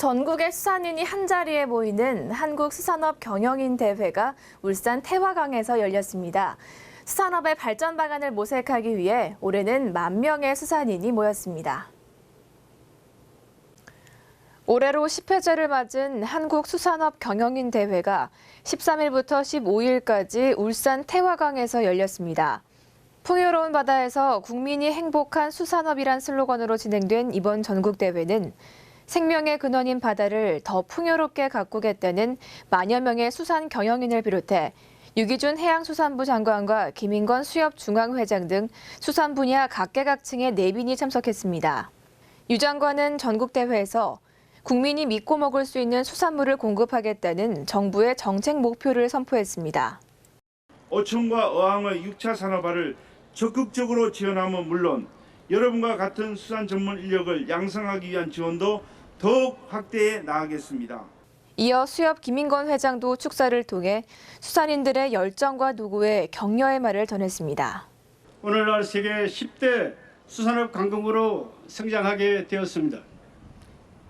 전국의 수산인이 한자리에 모이는 한국 수산업 경영인 대회가 울산 태화강에서 열렸습니다. 수산업의 발전 방안을 모색하기 위해 올해는 만 명의 수산인이 모였습니다. 올해로 10회째를 맞은 한국 수산업 경영인 대회가 13일부터 15일까지 울산 태화강에서 열렸습니다. 풍요로운 바다에서 국민이 행복한 수산업이란 슬로건으로 진행된 이번 전국 대회는 생명의 근원인 바다를 더 풍요롭게 가꾸겠다는 만여 명의 수산 경영인을 비롯해 유기준 해양수산부 장관과 김인건 수협중앙회장 등 수산 분야 각계각층의 내빈이 참석했습니다. 유 장관은 전국대회에서 국민이 믿고 먹을 수 있는 수산물을 공급하겠다는 정부의 정책 목표를 선포했습니다. 어촌과 어항의 6차 산업화를 적극적으로 지원하면 물론 여러분과 같은 수산 전문 인력을 양성하기 위한 지원도 더욱 확대해 나가겠습니다. 이어 수협 김인건 회장도 축사를 통해 수산인들의 열정과 노고에 격려의 말을 전했습니다. 오늘날 세계 10대 수산업 강국으로 성장하게 되었습니다.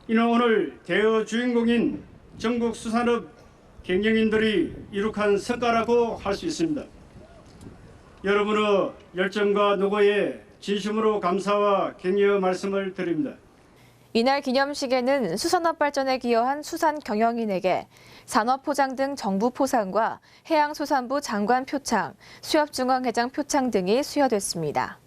이는 오늘 대여 주인공인 전국 수산업 경영인들이 이룩한 성과라고 할 수 있습니다. 여러분의 열정과 노고에 진심으로 감사와 격려 말씀을 드립니다. 이날 기념식에는 수산업 발전에 기여한 수산 경영인에게 산업포장 등 정부 포상과 해양수산부 장관 표창, 수협중앙회장 표창 등이 수여됐습니다.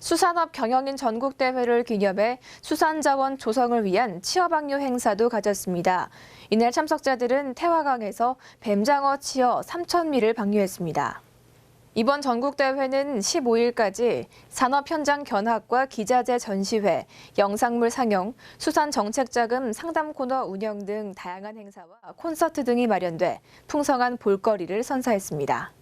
수산업 경영인 전국대회를 기념해 수산자원 조성을 위한 취업학료 행사도 가졌습니다. 이날 참석자들은 태화강에서 뱀장어 치어 3,000미를 방류했습니다. 이번 전국대회는 15일까지 산업 현장 견학과 기자재 전시회, 영상물 상영, 수산 정책 자금 상담 코너 운영 등 다양한 행사와 콘서트 등이 마련돼 풍성한 볼거리를 선사했습니다.